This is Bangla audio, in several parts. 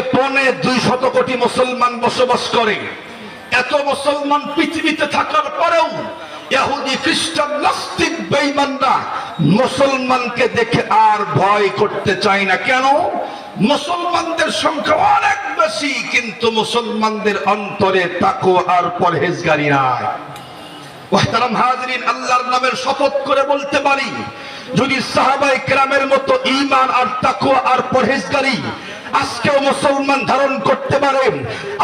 পনে দুই শত কোটি মুসলমান বসবাস করে। এত মুসলমান পৃথিবীতে থাকার পরেও ইহুদি, খ্রিস্টান, নাস্তিক, বেঈমানরা মুসলমানকে দেখে আর ভয় করতে চায় না। কেন? মুসলমানদের সংখ্যা অনেক বেশি, কিন্তু মুসলমানদের অন্তরে তাকো আর পরহেজগারি নাই। ওহতারাম হাজরিন, আল্লাহর নামের শপথ করে বলতে পারি, যদি সাহাবাই কেরামের মতো ঈমান আর তাকওয়া আর পরহেজগারি আজকেও মুসলমান ধারণ করতে পারেন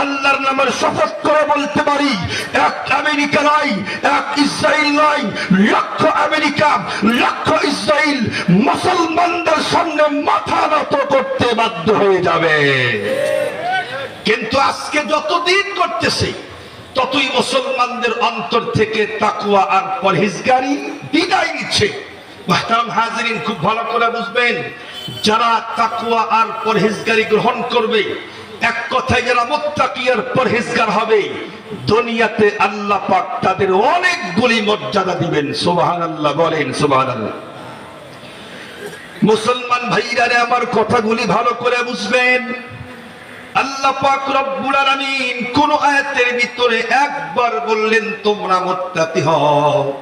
আল্লাহর নামের শপথ করে বলতে পারি, এক আমেরিকা নয় এক ইসরায়েল নয় লক্ষ আমেরিকা, লক্ষ ইসরায়েল মুসলমানদের সামনে মাথা নত করতে বাধ্য হয়ে যাবে। কিন্তু আজকে যতদিন করতেছে, ততই মুসলমানদের অন্তর থেকে তাকুয়া আর পরহেজগারি বিদায় নিচ্ছে। খুব ভালো করে বুঝবেন যারা তাকুয়া আর পরহেজগারি গ্রহণ করবে, এক কথায় যারা মুত্তাকি আর পরহেজগার হবে, দুনিয়াতে আল্লাহ পাক তাদের অনেকগুলি মর্যাদা দিবেন। সুবহানাল্লাহ বলেন, সুবহানাল্লাহ। মুসলমান ভাইরারে আমার কথাগুলি ভালো করে বুঝবেন। আল্লাহ পাক রব্বুল আলামিন কোন আয়াতের ভিতরে একবার বললেন, তোমরা মুত্তাকি হও।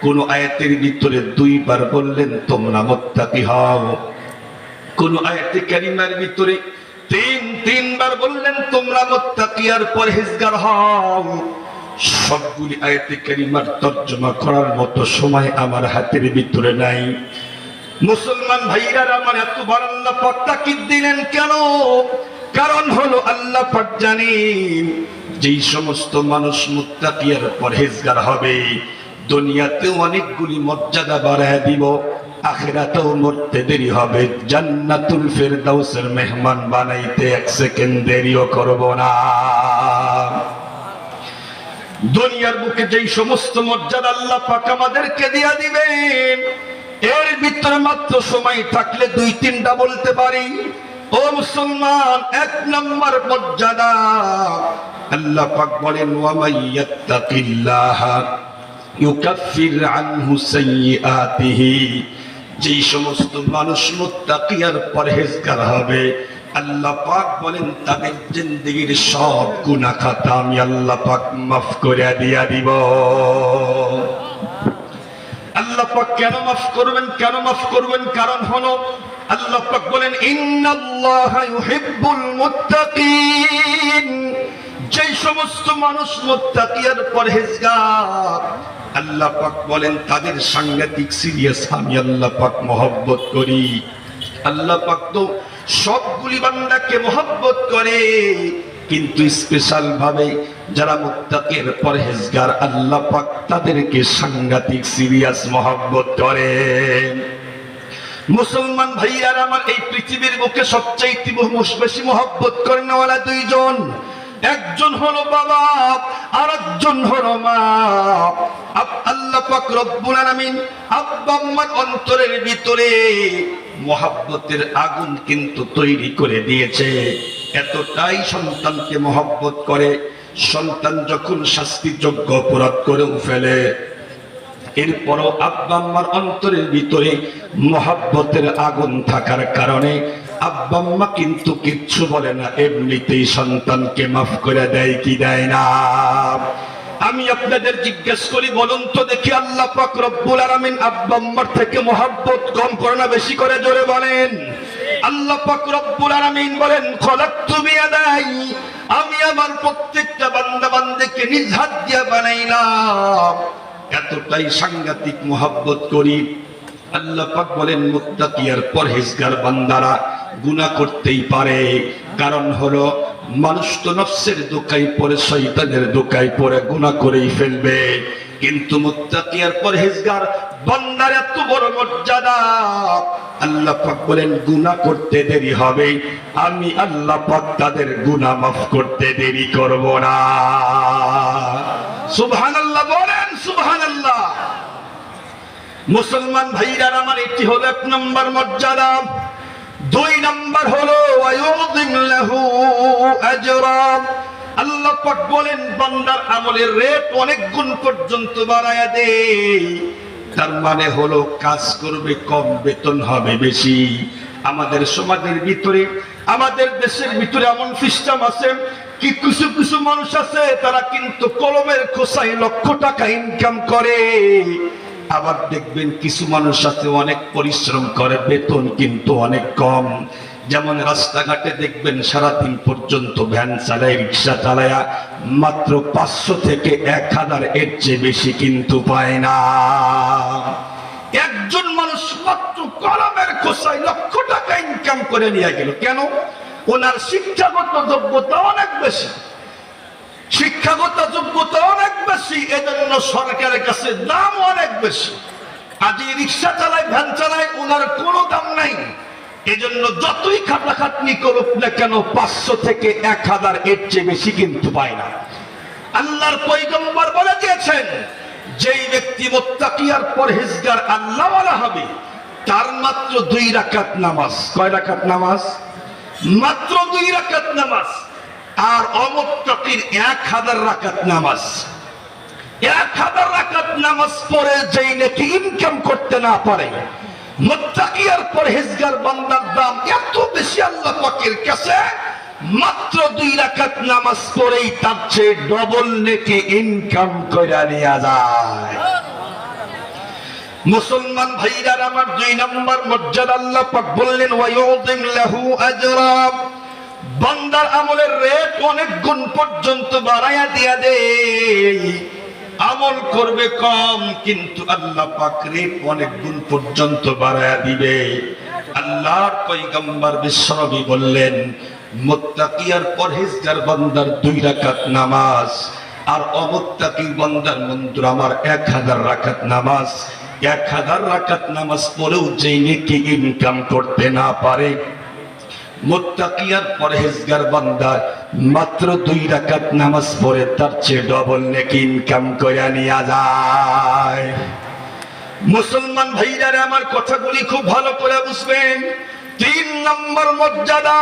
কোন আয়াতের ভিতরে দুইবার বললেন, তোমরা মুত্তাকি হও। কোন আয়াতে কারিমার ভিতরে তিন, তিনবার বললেন, তোমরা মুত্তাকি আর পরহেজগার হও। সবগুলি আয়াতে কারিমার তর্জমা করার মতো সময় আমার হাতের ভিতরে নাই। মুসলমান ভাইরা আমার এত বড় আল্লাহ পাক তাকিদ দিলেন কেন? কারণ হলো আল্লাহ পাক জানেন, যেই সমস্ত মানুষ মুত্তাকিয়ার পরহেজগার হবে দুনিয়াতেও অনেকগুলি মর্যাদা বাড়ায় দিব। আখেরাতেও মরতে দেরি হবে। জান্নাতুল ফেরদাউসের মেহমান বানাইতে এক সেকেন্ড দেরিও করব না। দুনিয়ার বুকে যেই সমস্ত মর্যাদা আল্লাহ পাক আমাদেরকে দিয়া দিবেন, এর ভিতরে মাত্র সময় থাকলে দুই তিনটা বলতে পারি। ও মুসলমান, এক নম্বর মর্যাদা। আল্লাহ পাক বলেন ওয়ামাইয়াত্তাকিল্লাহ ইউকাফির আনহু সাইয়্যাতিহি। যেই সমস্ত মানুষ মুত্তাকিয়ার পরহেজগার হবে, আল্লাহ পাক বলেন, তাদের জিন্দগির সব গুনাহ খাতা আমি আল্লাহ পাক মাফ করে দিয়া দিব। আল্লাহ পাক কেন মাফ করবেন, কেন মাফ করবেন? কারণ হলো, আল্লাহ পাক বলেন, ইন্নাল্লাহা ইউহিব্বুল মুত্তাকিন। যেই সমস্ত মানুষ মোত্তাকিয়ার পরহেজগার, আল্লাহ পাক বলেন, তাদের সাংঘাতিক সিরিয়াস আমি আল্লাহ পাক মহব্বত করি। আল্লাহ পাক তো সবগুলি বান্দাকে মহব্বত করে, কিন্তু স্পেশাল ভাবে যারা মুত্তাকের পরহেজগার, আল্লাহ পাক তাদেরকে সাংঘাতিক সিরিয়াস মহব্বত করে। মুসলমান ভাইয়ার, আমার এই পৃথিবীর বুকে বহু বেশি মহব্বত করেন ওয়ালা দুইজন। একজন হলো বাবা আর একজন হলো মা। আল্লাহ পাক রব্বুল আলামিন আব্বা অন্তরের ভিতরে মহাব্বতের আগুন কিন্তু তৈরি করে দিয়েছে। এতটাই সন্তানকে মহব্বত করে, সন্তান যখন শাস্তিযোগ্য অপরাধ করেও ফেলে, এরপরও আব্বা আম্মার অন্তরের ভিতরে মহাব্বতের আগুন থাকার কারণে আব্বা আম্মা কিন্তু কিচ্ছু বলে না, এমনিতেই সন্তানকে মাফ করে দেয় কি দেয় না। আমি আপনাদের জিজ্ঞেস করি, বলুন তো দেখি আল্লাহ পাক রব্বুল আলামিন থেকে মহাব্বত কম করে না বেশি করে জোরে বলেন। আল্লাহ পাক রব্বুল আলামিন বলেন, খলাকতু বিয়াদাই, আমি আমার প্রত্যেকটা বান্দা বান্দাকে নিজ হাত দিয়ে বানাইলাম। এতটাই সাংঘাতিক মোহাব্বত করি। আল্লাহ পাক বলেন, মুত্তাকিয়ার পরহেজগার বান্দারা করতেই পারে। কারণ হলো, মানুষ তো নফসের দোকাই পড়ে, শয়তানের দোকাই পড়ে, গুনাহ করেই ফেলবে। কিন্তু মুত্তাকিয়ার পরহেজগার বান্দার এত বড় মর্যাদা। আল্লাহ বলেন করতে দেরি হবে। আমি আল্লাহ তাদের গুনাহ মাফ করতে দেরি করব না। মুসলমান ভাইরার আমার এটি হলো এক নম্বর মর্যাদা। দুই নম্বর হলো আল্লাহ পাক বলেন, বান্দার আমলের রেট অনেক গুণ পর্যন্ত বাড়ায়া দে। তার মানে হলো, কাজ করবে কম, বেতন হবে বেশি। আমাদের সমাজের ভিতরে, আমাদের দেশের ভিতরে এমন সিস্টেম আছে, কি কিছু কিছু মানুষ আছে, তারা কিন্তু কলমের খোসাই লক্ষ টাকা ইনকাম করে। আবার দেখবেন কিছু মানুষ আছে অনেক পরিশ্রম করে, বেতন কিন্তু অনেক কম। যেমন রাস্তাঘাটে দেখবেন সারাদিন পর্যন্ত ভ্যান চালায়, রিক্সা চালায়, মাত্র পাঁচশো থেকে এক হাজার এর চেয়ে বেশি কিন্তু পায় না। একজন মানুষ মাত্র কলমের খোসায় লক্ষ টাকা ইনকাম করে নিয়ে গেল। কেন? ওনার শিক্ষাগত যোগ্যতা অনেক বেশি। শিক্ষাগত যোগ্যতা অনেক বেশি, এজন্য সরকারের কাছে দাম অনেক বেশি। আজ রিক্সা চালায়, ভ্যান চালায়, ওনার কোনো দাম নাই। এজন্য যতই খাটাখাটনি করুক না কেন, পাঁচশো থেকে এক হাজার এর চেয়ে বেশি কিন্তু পায় না। আল্লাহর পৈগম্বর বলে দিয়েছেন, যেই ব্যক্তি মোত্তাকিয়ার পরহেজগার আল্লাহওয়ালা হবে, তার মাত্র দুই রাকাত নামাজ। কয় রাকাত নামাজ? মাত্র দুই রাকাত নামাজ। আর অমত্তাকির এক হাজার রাকাত নামাজ। এক হাজার রাকাত নামাজ পড়ে যেই নাকি ইনকাম করতে না পারে, মোত্তাকিয়ার পরহেজগার বান্দার দাম এত বেশি আল্লাহ পাকের কাছে, মাত্র দুই রাকাত নামাজ পড়েই তার চেয়ে ডবল নেকি ইনকাম করে নেওয়া যায়। মুসলমান ভাইরার আমার দুই নম্বর মর্যাদা আল্লাহ পাক বললেন ওয়ায়ুযিম লাহু আজরা বান্দার আমলের রেট অনেক গুণ পর্যন্ত বাড়াইয়া দিয়া দে আমল করবে কম, কিন্তু আল্লাহ পাক রেট অনেক গুণ পর্যন্ত বাড়াইয়া দিবে। আল্লাহর পয়গম্বর বিশ্বনবী বললেন, মুত্তাকিয়ার পরহেজগার বান্দার দুই রাকাত নামাজ, আর অমুত্তাকি বান্দার মন্ত্র আমার এক হাজার রাকাত নামাজ। এক হাজার রাকাত নামাজ পড়েও যেই নেকি ইনকাম করতে না পারে মোত্তাকিয়ার পরহেজগার বান্দা মাত্র দুই রাকাত নামাজ পড়ে, তার চেয়ে ডবল নেকি ইনকাম করে নিয়ে যায়। মুসলমান ভাইরারে আমার কথাগুলি খুব ভালো করে বুঝবেন। তিন নম্বর মর্যাদা,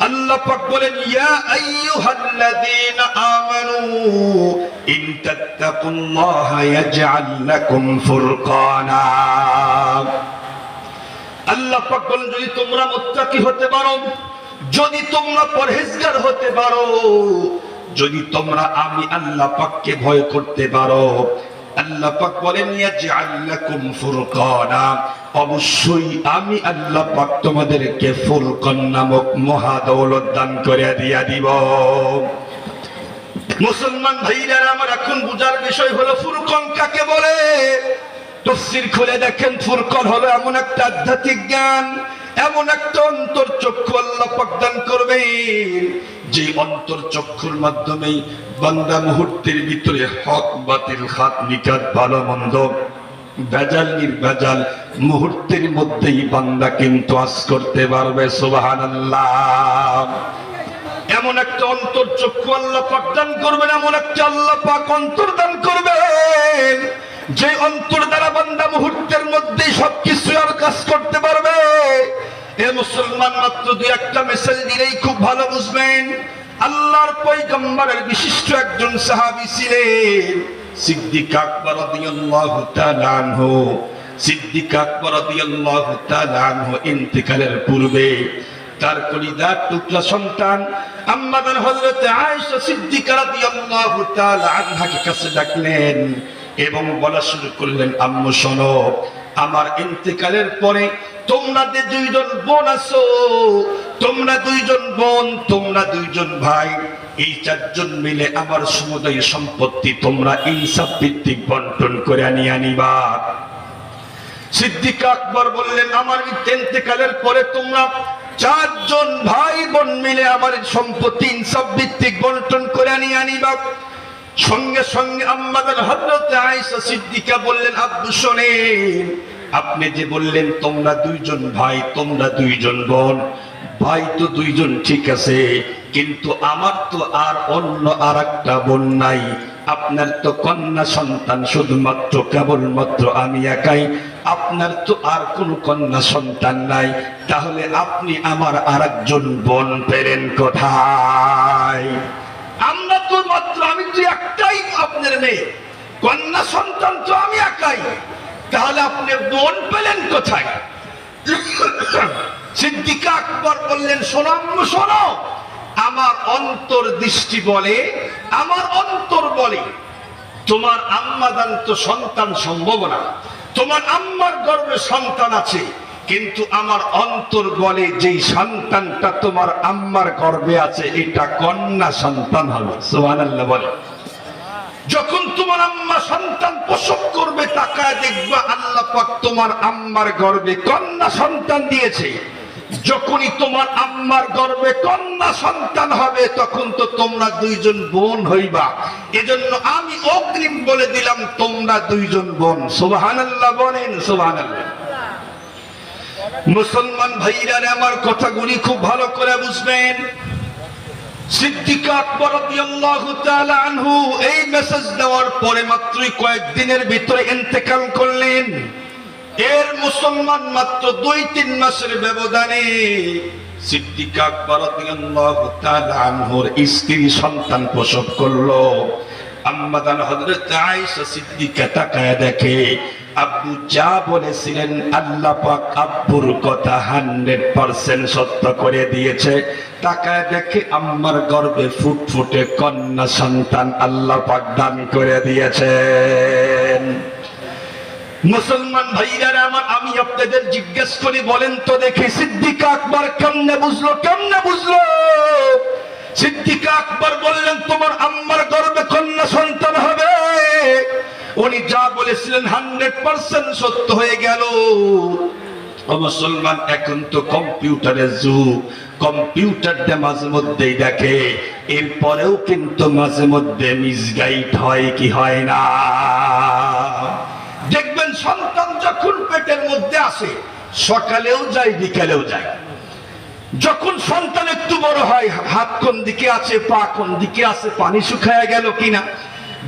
আল্লাহ পাক বলেন, ইয়া আইয়ুহাল্লাযীনা আমানু, ইন তাত্তাকুল্লাহা ইয়াজআল লাকুম ফুরকানা। আল্লাহ পাক যদি তোমরা মুত্তাকি হতে পারো, যদি তোমরা পরহেজগার হতে পারো, যদি তোমরা আমি আল্লাহ পাককে ভয় করতে পারো, আল্লাহ পাক বলেন, ইয়াজআল লাকুম ফুরকানা অবশ্যই আমি আল্লাহ পাক তোমাদেরকে ফুরকান নামক মহা দৌলত দান করে দিয়া দিব। মুসলমান ভাইরা আমার এখন বুঝার বিষয় হলো, ফুরকন কাকে বলে? তফসির খুলে দেখেন, ফুরকন হলো এমন একটা আধ্যাত্মিক জ্ঞান, এমন একটা অন্তর চক্ষু আল্লাহ পাকদান করবে যে অন্তর চক্ষুর মাধ্যমে বান্দা মুহূর্তের ভিতরে হক, বাতিল, খাত নিকাত ভালো, মন্দ ভেজাল নির্ভেজাল মুহূর্তের মধ্যেই বান্দা কিন্তু আজ করতে পারবে সুবাহান এমন একটা অন্তর চক্ষু আল্লাহ পাক দান করবেন, এমন একটা আল্লাহ পাক অন্তর দান করবেন। যে অন্তর দ্বারা বান্দা মুহূর্তের মধ্যে সবকিছু আর কাজ করতে পারবে, এ মুসলমান মাত্র দুই একটা মেসেজ দিলেই খুব ভালো বুঝবেন। আল্লাহর পয়গম্বরের বিশিষ্ট একজন সাহাবী ছিলেন সিদ্দিক আকবর রাদিয়াল্লাহু তাআলা আনহু। সিদ্দিক আকবর রাদিয়াল্লাহু তাআলা আনহু ইন্তেকালের পূর্বে তার কলিদার টুকরা সন্তান আম্মাদান হযরত আয়েশা সিদ্দিকা রাদিয়াল্লাহু তাআলা আনহাকে কাছে ডাকলেন এবং বলা শুরু করলেন, আম্মু, শোনো, আমার ইন্তেকালের পরে তোমরা যে দুইজন বোন আছো, তোমরা দুইজন বোন, তোমরা দুইজন ভাই, এই চারজন মিলে আমার সমুদয় সম্পত্তি তোমরা ইনসাফ ভিত্তিক বন্টন করে আনিয়ে আনিবা সিদ্দিক আকবর বললেন, আমার ইন্তেকালের পরে তোমরা চারজন ভাই বোন মিলে আমার সম্পত্তি ইনসাফ ভিত্তিক বন্টন করে আনিয়ে আনিবা সঙ্গে সঙ্গে আম্মাদান হযরত আয়েশা সিদ্দিকা বললেন আব্দু শোনেন, আপনি যে বললেন, তোমরা দুইজন ভাই, তোমরা দুইজন বোন, ভাই তো দুইজন ঠিক আছে, কিন্তু আমার তো আর অন্য আর একটা বোন নাই। আপনার তো কন্যা সন্তান শুধুমাত্র, কেবলমাত্র আমি একাই। আপনার তো আর কোন কন্যা সন্তান নাই। তাহলে আপনি আমার আর একজন বোন পেলেন কোথায়? আমি তো একটাই আপনার মেয়ে। কন্যা সন্তান তো আমি একাই। তাহলে আপনি বোন পেলেন কোথায়? বললেন আমার অন্তর দৃষ্টি বলে, আমার অন্তর বলে, তোমার আম্মাদান তো সন্তান সম্ভব না। তোমার আম্মার গর্ভে সন্তান আছে। কিন্তু আমার অন্তর বলে যেই সন্তানটা তোমার আম্মার গর্বে আছে, এটা কন্যা সন্তান হবে। সুবহানাল্লাহ বলে। যখন তোমার আম্মা সন্তান প্রসব করবে, তাকায় দেখবা আল্লাহ পাক তোমার আম্মার গর্বে কন্যা সন্তান দিয়েছে। যখনই তোমার আম্মার গর্বে কন্যা সন্তান হবে, তখন তো তোমরা দুইজন বোন হইবা। এজন্য আমি অগ্রিম বলে দিলাম, তোমরা দুইজন বোন। সুবহানাল্লাহ বলেন, সুবহানাল্লাহ। মুসলমান ভাইরা আমার কথাগুলি খুব ভালো করে বুঝবেন। এর মুসলমান মাত্র দুই তিন মাসের ব্যবধানে স্ত্রী সন্তান প্রসব করল। আম্মাদান হযরত আয়েশা সিদ্দিকা তাকায় দেখে আব্বু যা বলেছিলেন আল্লাহ পাক আব্বুর কথা হান্ড্রেড পার্সেন্ট সত্য করে দিয়েছে। তাকায় দেখে আম্মার গর্ভে ফুটফুটে কন্যা সন্তান আল্লাহ পাক দান করে দিয়েছেন। মুসলমান ভাইরা আমার আমি আপনাদের জিজ্ঞেস করি, বলেন তো দেখি সিদ্দিক আকবর কেমনে বুঝলো কেমনে বুঝলো? সিদ্দিক আকবর বললেন, তোমার আম্মার গর্বে কন্যা সন্তান হবে? উনি যা বলেছিলেন হান্ড্রেড পার্সেন্ট সত্য হয়ে গেল। মুসলমান, এখন তো কম্পিউটারের যুগ। কম্পিউটার দিয়ে মাঝে মধ্যেই দেখে, এরপরেও কিন্তু মাঝে মধ্যে মিসগাইড হয় কি হয় না। দেখবেন সন্তান যখন পেটের মধ্যে আসে, সকালেও যায়, বিকালেও যায়। যখন সন্তান একটু বড় হয়, হাত কোন দিকে আছে, পা কোন দিকে আছে, পানি শুকায় গেল কিনা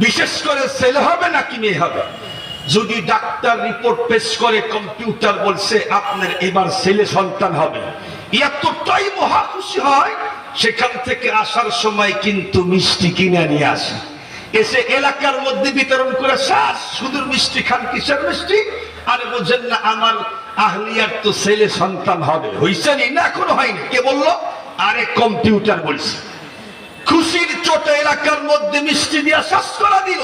বিশেষ করে ছেলে হবে নাকি মেয়ে হবে? যদি ডাক্তার রিপোর্ট পেশ করে কম্পিউটার বলছে আপনার এবার ছেলে সন্তান হবে। এতটাই মহা খুশি হয়, সেখান থেকে আসার সময় কিন্তু মিষ্টি কিনে নিয়ে আসে। এসে এলাকার মধ্যে বিতরণ করে শ্বাস সুদূর মিষ্টি খান, কিসের মিষ্টি? আরে বোঝেন না, আমার আহলিয়ার তো ছেলে সন্তান হবে। হইছেনই না? এখনও হয়নি। কে বলল? আরে কম্পিউটার বলছে। খুশির চোটে এলাকার মধ্যে মিষ্টি দিয়া শ্বাস করা দিল।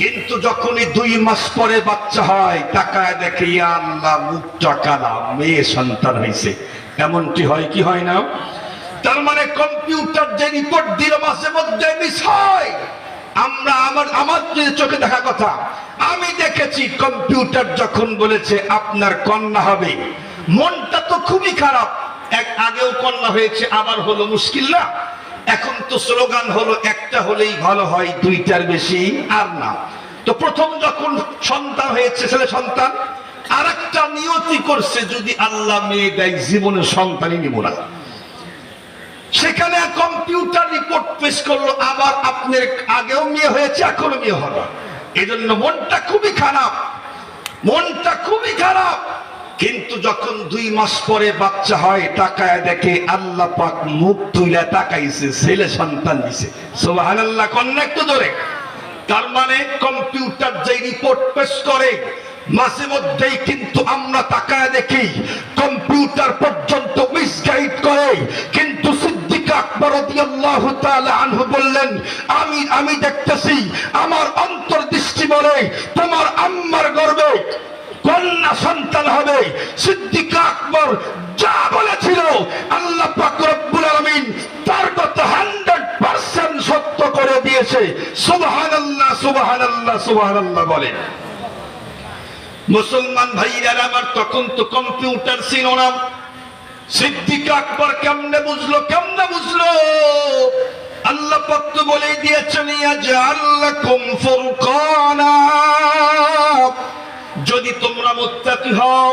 কিন্তু যখনই দুই মাস পরে বাচ্চা হয়, তাকায় দেখে আল্লাহ, মুখটা কালা, মেয়ে সন্তান হয়েছে এমনটি হয় কি হয় না? তার মানে কম্পিউটার যে রিপোর্ট দিল মাসে মধ্যে মিস হয়। আমরা আমার আমার যে চোখে দেখা কথা, আমি দেখেছি কম্পিউটার যখন বলেছে, আপনার কন্যা হবে। মনটা তো খুবই খারাপ। এক আগেও কন্যা হয়েছে, আবার হলো মুশকিল না? এখন তো স্লোগান হলো, একটা হলেই ভালো হয়, দুইটার বেশি আর না। তো প্রথম যখন সন্তান হয়েছে, ছেলে সন্তান আর একটা নিয়তি করছে, যদি আল্লাহ মেয়ে দেয়, জীবনে সন্তানই নিব না। সেখানে কম্পিউটার রিপোর্ট পেশ করল, আবার আপনার আগেও মেয়ে হয়েছে, এখনও মেয়ে হলো এজন্য মনটা খুবই খারাপ, মনটা খুবই খারাপ। কিন্তু যখন দুই মাস পরে বাচ্চা হয়, তাকায় দেখে আল্লাহ পাক মুখ তুলে তাকাইছে, ছেলে সন্তান দিছে। সোহান আল্লাহ কন্যা একটু ধরে তার মানে কম্পিউটার যে রিপোর্ট পেশ করে, মাঝে মধ্যেই কিন্তু আমরা তাকায় দেখি, কম্পিউটার পর্যন্ত মিসগাইড করে। কিন্তু বললেন, আমি আমি দেখতেছি, আমার অন্তর্দৃষ্টি বলে তোমার আম্মার গর্বে কন্যা সন্তান হবে। সিদ্দিক আকবর যা বলেছিল, আল্লাহ পাক রব্বুল আলামিন তার কথা 100% সত্য করে দিয়েছে। সুবহানাল্লাহ সুবহানাল্লাহ সুবহানাল্লাহ বলেন মুসলমান ভাইরা আমার তখন তো কম্পিউটার ছিল না। সিদ্দিক আকবর কেমনে বুঝলো কেমনে বুঝলো? আল্লাহ তো বলে দিয়েছেন ইয়া ইয়াজআল্লাকুম ফুরকানা। যদি তোমরা মুত্তাকি হও,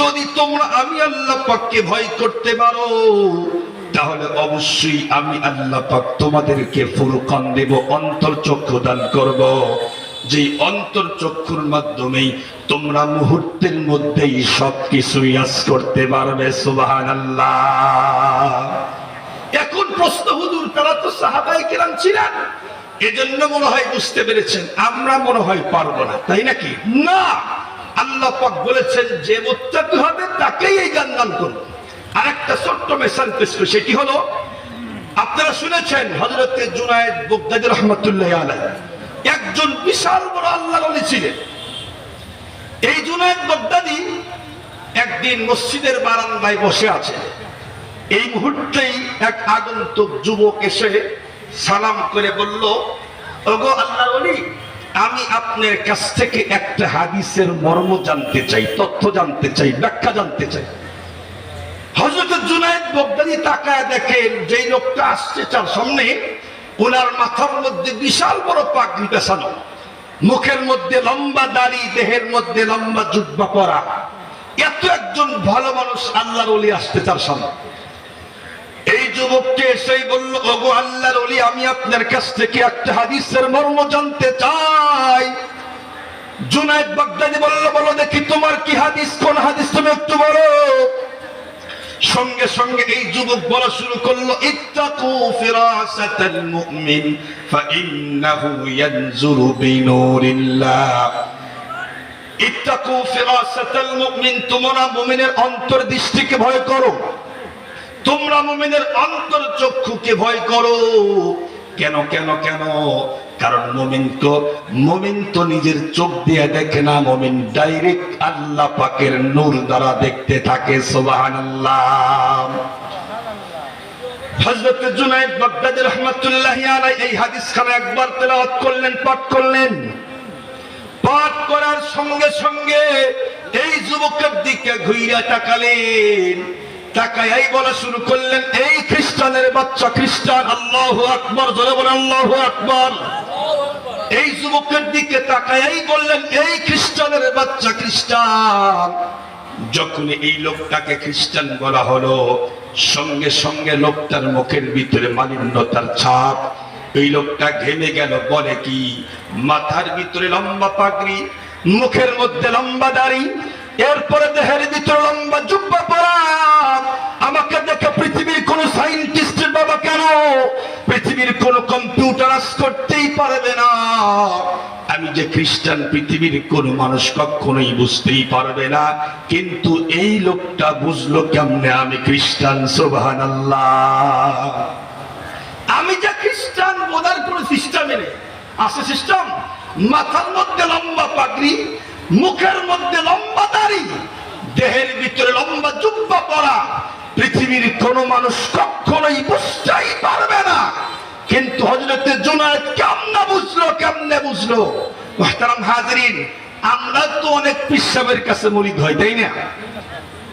যদি তোমরা আমি আল্লাহ পাককে ভয় করতে পারো, তাহলে অবশ্যই আমি আল্লাহ পাক তোমাদেরকে ফুরকান দেব, অন্তর চক্ষু দান করব। যে অন্তর চক্ষুর মাধ্যমেই তোমরা মুহূর্তের মধ্যেই সবকিছু ইয়াস করতে পারবে, সুবহানাল্লাহ। এখন প্রশ্ন, হুজুর, তারা তো সাহাবাই কেরাম ছিলেন। এজন্য মনে হয় বুঝতে পেরেছেন, আমরা মনে হয় পারব না, তাই নাকি? না! আল্লাহ পাক বলেছেন, যে মুত্তাকি হবে, তাকেই এই দান করবে। আরেকটা ছোট্ট মেসাল পেশ সেটি হলো, আপনারা শুনেছেন হজরতে জুনায়েদ বগদাদি রহমতুল্লাহ আলাই একজন বিশাল বড় আল্লাহ অলি ছিলেন। এই জুনায়েদ বগদাদি একদিন মসজিদের বারান্দায় বসে আছে। এই মুহূর্তেই এক আগন্তুক যুবক এসে সালাম করে বলল, ওগো আল্লাহ আমি আপনার কাছ থেকে একটা হাদিসের মর্ম জানতে চাই, তথ্য জানতে চাই, ব্যাখ্যা জানতে চাই। হজরত জুনায়দ বগদাদি তাকায় দেখেন, যেই লোকটা আসছে তার সামনে ওনার মাথার মধ্যে বিশাল বড় পাগড়ি পেছানো মুখের মধ্যে লম্বা দাড়ি, দেহের মধ্যে লম্বা জুব্বা পরা। এত একজন ভালো মানুষ আল্লাহর অলি আসতে তার সামনে। এই যুবককে এসেই বলল, ওগো আল্লাহর অলি আমি আপনার কাছ থেকে একটা হাদিসের মর্ম জানতে চাই। জুনায়দ বাগদাদি বলল, বলো দেখি তোমার কি হাদিস, কোন হাদিস তুমি একটু বলো। সঙ্গে সঙ্গে এই যুবক বলা শুরু করল, ইত্তাকু ফিরাসাতাল মুমিন, ফাইন্নাহু ইয়ানজুরু বিনুরিল্লাহ। ইত্তাকু ফিরাসাতাল মুমিন, তোমরা মুমিনের অন্তর্দৃষ্টিকে ভয় করো। তোমরা মুমিনের অন্তর চক্ষুকে ভয় করো। কেন কেন কেন? কারণ মুমিন তো মুমিন তো নিজের চোখ দিয়ে দেখে না, মুমিন ডাইরেক্ট আল্লাহ পাকের নূর দ্বারা দেখতে থাকে, সুবহানাল্লাহ। হযরত সঙ্গে সঙ্গে এই যুবকের দিকে ঘুইরা তাকালেন। তাকাই বলা শুরু করলেন, এই খ্রিস্টানের বাচ্চা খ্রিস্টান। আল্লাহ আকবর, জোরে বলে আল্লাহ আকবর। এই যুবকের দিকে তাকাই বললেন, এই খ্রিস্টানের বাচ্চা খ্রিস্টান। যখন এই লোকটাকে খ্রিস্টান বলা হলো, সঙ্গে সঙ্গে লোকটার মুখের ভিতরে মালিন্যতার ছাপ। এই লোকটা ঘেমে গেল, বলে কি, মাথার ভিতরে লম্বা পাগড়ি, মুখের মধ্যে লম্বা দাড়ি এরপরে দেহের ভিতরে লম্বা জুব্বা পরা আমাকে দেখে পৃথিবীর কোন সাইন্টিস্টের বাবা কেন? পৃথিবীর কোন কম্পিউটার করতেই পারবে না। আমি যে খ্রিস্টান পৃথিবীর কোন মানুষ কখনোই বুঝতেই পারবে না। কিন্তু এই লোকটা বুঝলো কেমনে আমি খ্রিস্টান সোবাহান আমি যে খ্রিস্টান, বোধার কোন সিস্টেমে নেই। আছে সিস্টেম মাথার মধ্যে লম্বা পাগড়ি মুখের মধ্যে লম্বা দাড়ি, দেহের ভিতরে লম্বা জুব্বা পরা, পৃথিবীর কোন মানুষ কখনোই বুঝতেই পারবে না। কিন্তু হজরতে জুনায়দ কেমনে বুঝলো কেমনে বুঝলো? মোহতারাম হাজরিন, আমরা তো অনেক পিসাবের কাছে মরিদ হই, তাই না?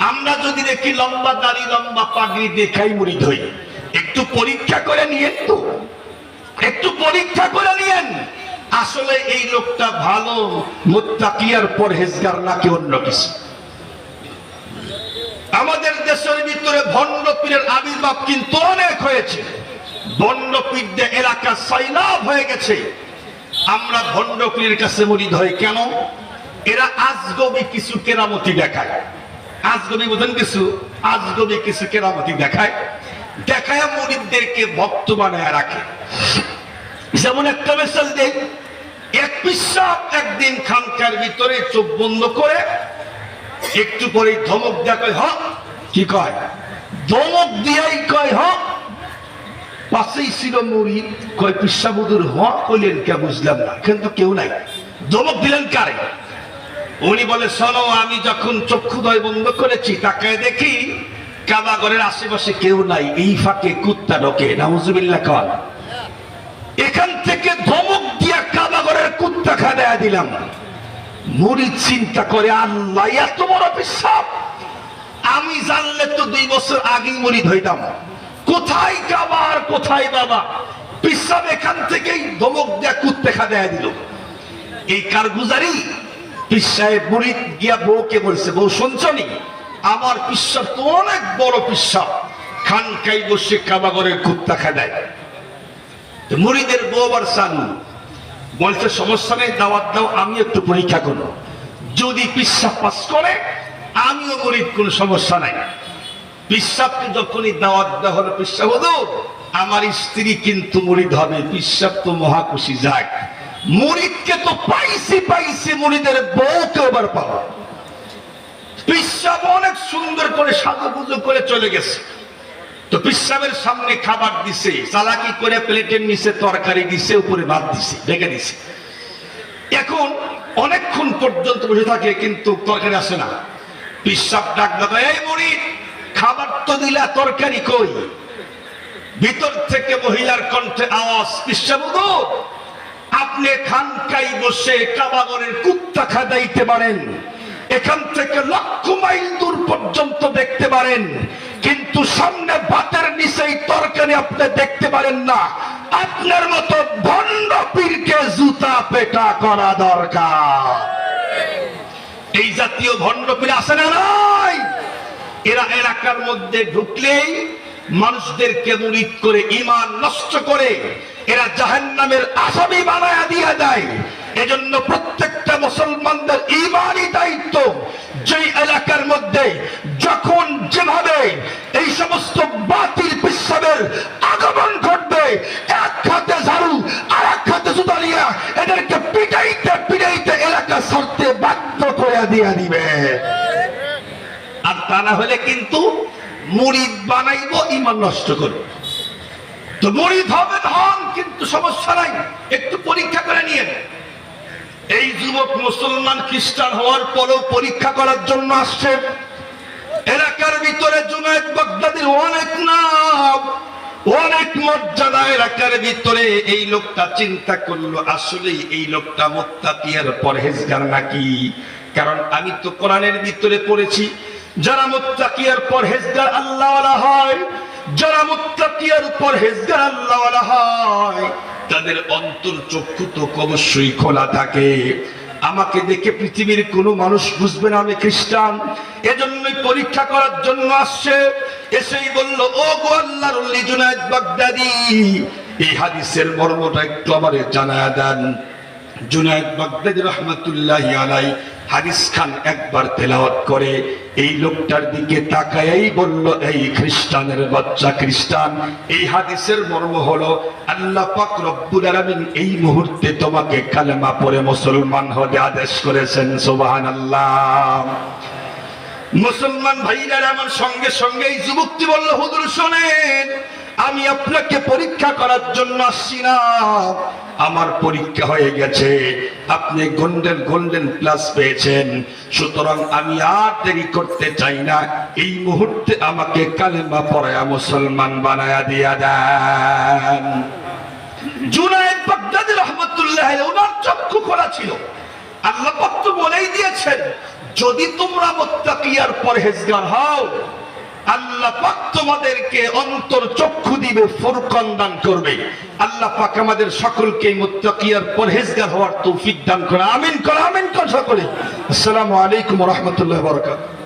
আমরা যদি দেখি লম্বা দাড়ি, লম্বা পাগড়ি দেখাই মরিদ হই, একটু পরীক্ষা করে নিয়েন তো। একটু পরীক্ষা করে নিয়েন। আসলে এই লোকটা ভালো মুত্তাকিয়ার পরহেজগার নাকি অন্য কিছু? আমাদের দেশের ভিতরে ভণ্ড পীরের আবির্ভাব কিন্তু অনেক হয়েছে। ভণ্ড পীরদের এলাকা সাইলাভ হয়ে গেছে। আমরা ভণ্ড পীরের কাছে মরিদ হয় কেন? এরা আজগবি কিছু কেরামতি দেখায়। আজগবি বোঝেন কিছু? আজগবি কিছু কেরামতি দেখায়। দেখায় মরিদদেরকে ভক্ত বানায় রাখে। যেমন একটা মেসাল দেই এক পিসাব একদিন খানকার ভিতরে চোখ বন্ধ করে একটু পরে ধমক দেয়া, কয় হ কি কয়? ধমক দিয়াই কয় হ পাশেই ছিল মুড়ি। কয়, পিসাবুদুর হ কইলেন কে, বুঝলাম না। কিন্তু কেউ নাই। ধমক দিলেন কারে? উনি বলে, শোনো, আমি যখন চক্ষুদয় বন্ধ করেছি, তাকে দেখি কাবাগরের আশেপাশে কেউ নাই। এই ফাঁকে কুত্তা ঢোকে। নাউজুবিল্লাহ কন। এখান থেকে কাবাগরের দেয়া দিলাম। মুড়ি চিন্তা করে, আল্লাহ, এত বড় বিশ্বাস আমি জানলে তো দুই বছর আগেই মুড়ি ধইতাম কোথায় কাবার কোথায় বাবা পিসাব এখান থেকেই ধমক দিয়া কুত্তে খা দেয়া দিল। এই কারগুজারি পিসায় মুড়ি গিয়া বউকে বলছে, বউ শুনছনি আমার পিসাব তো অনেক বড় পিসাব। খানকাই বসে কাবাগরের কুত্তা খা দেয় মুড়িদের বউ আবার সানু বলছে, সমস্যা নেই, দাওয়াত দাও আমি একটু পরীক্ষা করব। যদি পিসাব পাস করে, আমিও মরিদ কোনো সমস্যা নাই। পিসাবকে যখনই দাওয়াত দেওয়া হলো পিসাব আমার স্ত্রী কিন্তু মুরিদ হবে, পিসাব তো মহাকুশি যাক। মুরিদকে তো পাইছি পাইছি, মুরিদের বউকে এবার পাবো পিসাব অনেক সুন্দর করে সাজু পুজো করে চলে গেছে। তো পিসাবের সামনে খাবার দিছে, চালাকি করে প্লেটের নিচে তরকারি দিছে, উপরে ভাত দিছে, ঢেকে দিছে। এখন অনেকক্ষণ পর্যন্ত বসে থাকে, কিন্তু তরকারি আসে না। পিসাব ডাক এই মুড়ি খাবার তো দিলা, তরকারি কই? ভিতর থেকে মহিলার কণ্ঠে আওয়াজ পিসাবুদু আপনি খানকাই বসে কাবাগরের কুত্তা খাদাইতে পারেন। এখান থেকে লক্ষ মাইল দূর পর্যন্ত দেখতে পারেন। কিন্তু সামনে ভাতের নিচেই তরকারি আপনি দেখতে পারেন না। আপনার মতো ভণ্ড পীরকে জুতা পেটা করা দরকার। এই জাতীয় ভণ্ড পীর আছে না নাই? এরা এলাকার মধ্যে ঢুকলেই মানুষদেরকে মুরিদ করে ইমান নষ্ট করে, এরা জাহান্নামের আসামি বানায়া দিয়া দেয়। এজন্য প্রত্যেকটা মুসলমানদের ইমানই দায়িত্ব। যে এলাকার মধ্যে যখন যেভাবে এই সমস্ত বাতিল পিসাবের আগমন ঘটবে, এক হাতে ঝাড়ু আর এক হাতে সুতা নিয়ে এদেরকে পিটাইতে পিটাইতে এলাকা ছাড়তে বাধ্য করে দিয়া দিবে। আর তা না হলে কিন্তু মুড়িদ বানাইব, ইমান নষ্ট করবে। তো মুড়িদ হবে হন কিন্তু সমস্যা নাই। একটু পরীক্ষা করে নিয়ে এই যুবক মুসলমান খ্রিস্টান হওয়ার পরেও পরীক্ষা করার জন্য আসছে। এলাকার ভিতরে জুনায়দ বাগদাদির অনেক নাম, অনেক মর্যাদা এলাকার ভিতরে। এই লোকটা চিন্তা করল, আসলেই এই লোকটা মোত্তাকিয়ার পরহেজগার নাকি? কারণ আমি তো কোরআনের ভিতরে পড়েছি, যারা মোত্তাকিয়ার পরহেজগার আল্লাহওয়ালা হয়, যারা মুত্তাকিয়ার পরহেজগার আল্লাহওয়ালা হয় তাদের অন্তর চক্ষু তো অবশ্যই খোলা থাকে। আমাকে দেখে পৃথিবীর কোন মানুষ বুঝবে না আমি খ্রিস্টান। এজন্যই পরীক্ষা করার জন্য আসছে। এসেই বলল, ও গো আল্লাহর এই হাদিসের মর্মটা একটু আমারে জানায়া দেন। জুনায়েদ বাগদাদি রহমাতুল্লাহি আলাই হাদিস খান একবার তেলাওয়াত করে, এই লোকটার দিকে তাকায়াই বলল, এই খ্রিস্টানের বাচ্চা খ্রিস্টান, এই হাদিসের মর্ম হলো, আল্লাহ পাক রব্বুল আলামিন এই মুহূর্তে তোমাকে কালেমা পড়ে মুসলমান হতে আদেশ করেছেন, সুবহানাল্লাহ। মুসলমান ভাইরা আমার সঙ্গে সঙ্গে এই যুবকটি বলল, হুজুর, শোনেন, আমি আপনাকে পরীক্ষা করার জন্য আসছি না। আমার পরীক্ষা হয়ে গেছে। আপনি গোল্ডেন গোল্ডেন প্লাস পেয়েছেন। সুতরাং আমি আর দেরি করতে চাই না। এই মুহূর্তে আমাকে কালেমা পড়ায়া মুসলমান বানায়া দিয়া দেন। জুনায়েদ বাগদাদি রহমতুল্লাহ ওনার চক্ষু খোলা ছিল। আল্লাহ তো বলেই দিয়েছেন, যদি তোমরা মুত্তাকিয়ার পরহেজগার হও আল্লাহ পাক তোমাদেরকে অন্তর চক্ষু দিবে, ফুরকান দান করবে। আল্লাহ পাক আমাদের সকলকে মুত্তাকিয়ার পরহেজগার হওয়ার তৌফিক দান করে। আমিন করে, আমিন কর সকলে। আসসালামু আলাইকুম রাহমাতুল্লাহি ওয়া